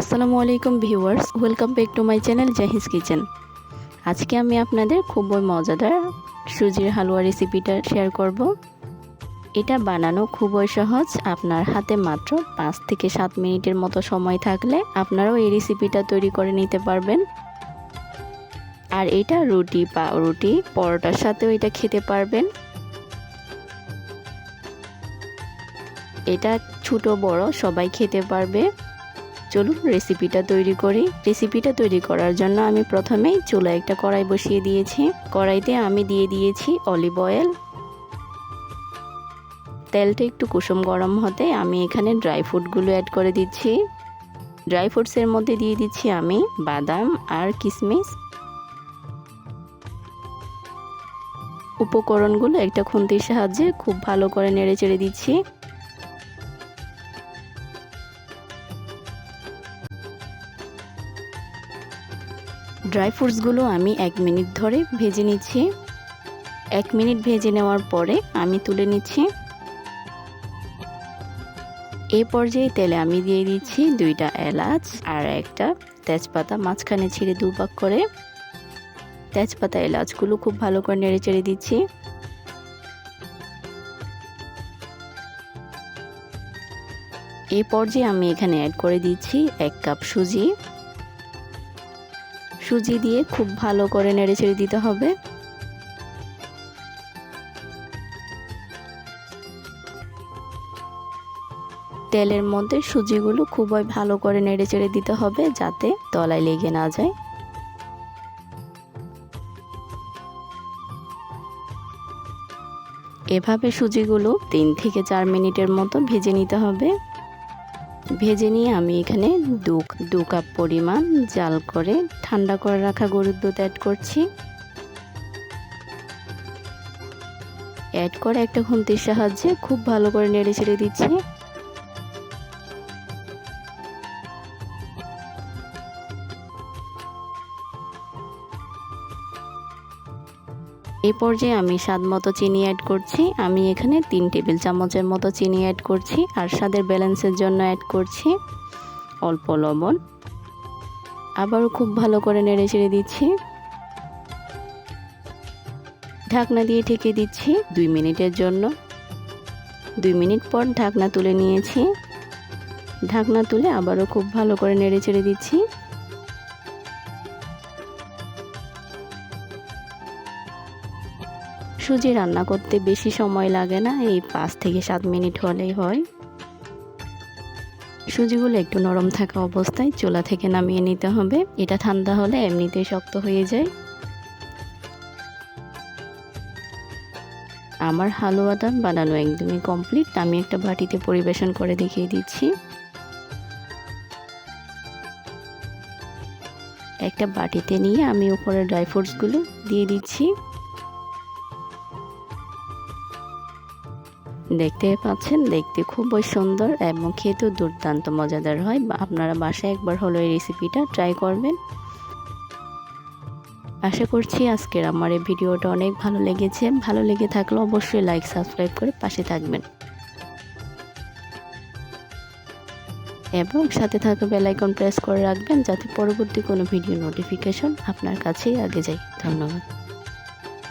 আসসালামু আলাইকুম viewers, welcome back to my channel Jahiz kitchen. আজকে আমি আপনাদের খুবই মজাদার সুজির হালুয়া রেসিপিটা শেয়ার করব। এটা বানানো খুবই সহজ, আপনার হাতে মাত্র পাঁচ থেকে সাত মিনিটের মতো সময় থাকলে আপনারাও এই রেসিপিটা তৈরি করে নিতে পারবেন। আর এটা রুটি বা রুটি পরোটার সাথেও এটা খেতে পারবেন। এটা ছোট বড় সবাই খেতে পারবে। চলুন রেসিপিটা তৈরি করি। রেসিপিটা তৈরি করার জন্য আমি প্রথমেই চুলা একটা কড়াই বসিয়ে দিয়েছি। কড়াইতে আমি দিয়ে দিয়েছি অলিভ অয়েল তেলটা একটু কুসুম গরম হতে আমি এখানে ড্রাই ফ্রুটগুলো অ্যাড করে দিচ্ছি। ড্রাই ফ্রুটসের মধ্যে দিয়ে দিচ্ছি আমি বাদাম আর কিশমিশ উপকরণগুলো একটা খুন্তির সাহায্যে খুব ভালো করে নেড়ে চেড়ে দিচ্ছি। ড্রাই ফ্রুটসগুলো আমি এক মিনিট ধরে ভেজে নিচ্ছি। এক মিনিট ভেজে নেওয়ার পরে আমি তুলে নিচ্ছি। এই পর্যায়ে তেলে আমি দিয়ে দিচ্ছি দুইটা এলাচ আর একটা তেজপাতা, মাঝখানে ছিঁড়ে দুপাক করে। তেজপাতা, এলাচগুলো খুব ভালো করে নেড়ে চেড়ে দিচ্ছি। এই পর্যায়ে আমি এখানে অ্যাড করে দিচ্ছি এক কাপ সুজি। সুজি দিয়ে খুব ভালো করে নেড়ে ছেড়ে দিতে হবে। তেলের মধ্যে সুজিগুলো খুবই ভালো করে নেড়ে চেড়ে দিতে হবে যাতে তলায় লেগে না যায়। এভাবে সুজিগুলো তিন থেকে চার মিনিটের মতো ভেজে নিতে হবে। ভেজে নিয়ে আমি এখানে দু দু কাপ পরিমাণ জাল করে ঠান্ডা করে রাখা গরুর দুধ অ্যাড করছি। অ্যাড করে একটা খুন্তির সাহায্যে খুব ভালো করে নেড়ে ছেড়ে দিচ্ছি। এই পর্যায়ে আমি স্বাদ মতো চিনি অ্যাড করছি। আমি এখানে তিন টেবিল চামচের মতো চিনি অ্যাড করছি আর স্বাদের ব্যালেন্সের জন্য অ্যাড করছি অল্প লবণ। আবারও খুব ভালো করে নেড়ে ছেড়ে দিচ্ছি। ঢাকনা দিয়ে ঢেকে দিচ্ছি দুই মিনিটের জন্য। দুই মিনিট পর ঢাকনা তুলে নিয়েছি। ঢাকনা তুলে আবারও খুব ভালো করে নেড়ে ছেড়ে দিচ্ছি। সুজি রান্না করতে বেশি সময় লাগে না, এই পাঁচ থেকে সাত মিনিট হলেই হয়। সুজিগুলো একটু নরম থাকা অবস্থায় চুলা থেকে নামিয়ে নিতে হবে। এটা ঠান্ডা হলে এমনিতেই শক্ত হয়ে যায়। আমার হালুয়াটা বানানো একদমই কমপ্লিট। আমি একটা বাটিতে পরিবেশন করে দেখিয়ে দিচ্ছি। একটা বাটিতে নিয়ে আমি উপরে ড্রাই ফ্রুটসগুলো দিয়ে দিচ্ছি। দেখতে পাচ্ছেন, দেখতে খুবই সুন্দর এবং খেতেও দুর্দান্ত, মজাদার হয়। আপনারা বাসায় একবার হলো এই রেসিপিটা ট্রাই করবেন। আশা করছি আজকের আমার এই ভিডিওটা অনেক ভালো লেগেছে। ভালো লেগে থাকলে অবশ্যই লাইক সাবস্ক্রাইব করে পাশে থাকবেন। এবং সাথে থাকা বেলাইকন প্রেস করে রাখবেন যাতে পরবর্তী কোনো ভিডিও নোটিফিকেশন আপনার কাছেই আগে যায়। ধন্যবাদ।